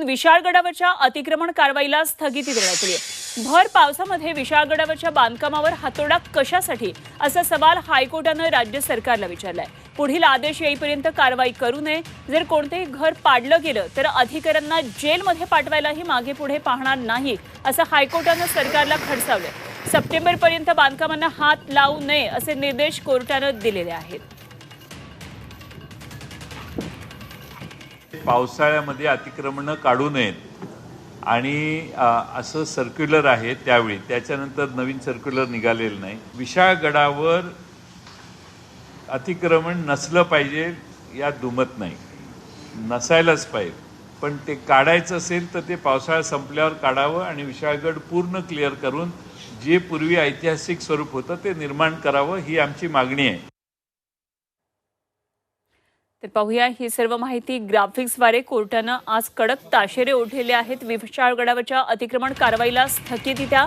विशाळगडावरच्या अतिक्रमण कारवाईला स्थगिती देण्यात आली भर पावसामध्ये विशाळगडावरच्या बांधकामावर हातोडा कशासाठी? असा सवाल हायकोर्टानं राज्य सरकारला विचारलाय. पुढील आदेश येईपर्यंत कारवाई करू नये. जर कोणतेही घर पाडलं गेलं तर अधिकाऱ्यांना जेलमध्ये पाठवायलाही मागे पुढे पाहणार नाही असं हायकोर्टानं सरकारला खडसावलंय. सप्टेंबरपर्यंत बांधकामांना हात लावू नये असे निर्देश कोर्टानं दिलेले आहेत. पावसाळ्यामध्ये अतिक्रमणं काढू नयेत. आणि असं सर्क्युलर आहे त्यावेळी. त्याच्यानंतर नवीन सर्क्युलर निघालेलं नाही. विशाळगडावर अतिक्रमण नसलं पाहिजे यात दुमत नाही. नसायलाच पाहिजे. पण ते काढायचं असेल तर ते पावसाळा संपल्यावर काढावं आणि विशाळगड पूर्ण क्लिअर करून जे पूर्वी ऐतिहासिक स्वरूप होतं ते निर्माण करावं ही आमची मागणी आहे. तर पाहूया ही सर्व माहिती ग्राफिक्सद्वारे कोर्टानं आज कडक ताशेरे ओढलेले आहेत. विशाळगडावरच्या अतिक्रमण कारवाईला स्थगिती द्या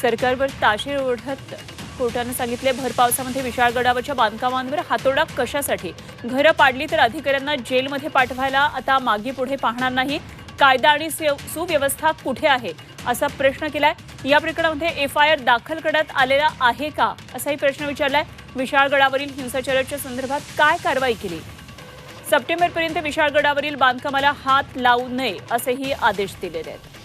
सरकारवर ताशेरे ओढत कोर्टानं सांगितले भर पावसामध्ये विशाळगडावरच्या बांधकामांवर हातोडा कशासाठी? घरं पाडली तर अधिकाऱ्यांना जेलमध्ये पाठवायला आता मागे पुढे पाहणार नाही. कायदा आणि सु- सुव्यवस्था कुठे आहे असा प्रश्न केलाय. या प्रकरणामध्ये एफ आय आर दाखल करण्यात आलेला आहे का असाही प्रश्न विचारलाय. विशाळगडावरील हिंसाचाराच्या संदर्भात काय कारवाई केली? सप्टेंबरपर्यंत विशाळगडावरील बांधकामाला हात लावू नये असेही आदेश दिलेले आहेत.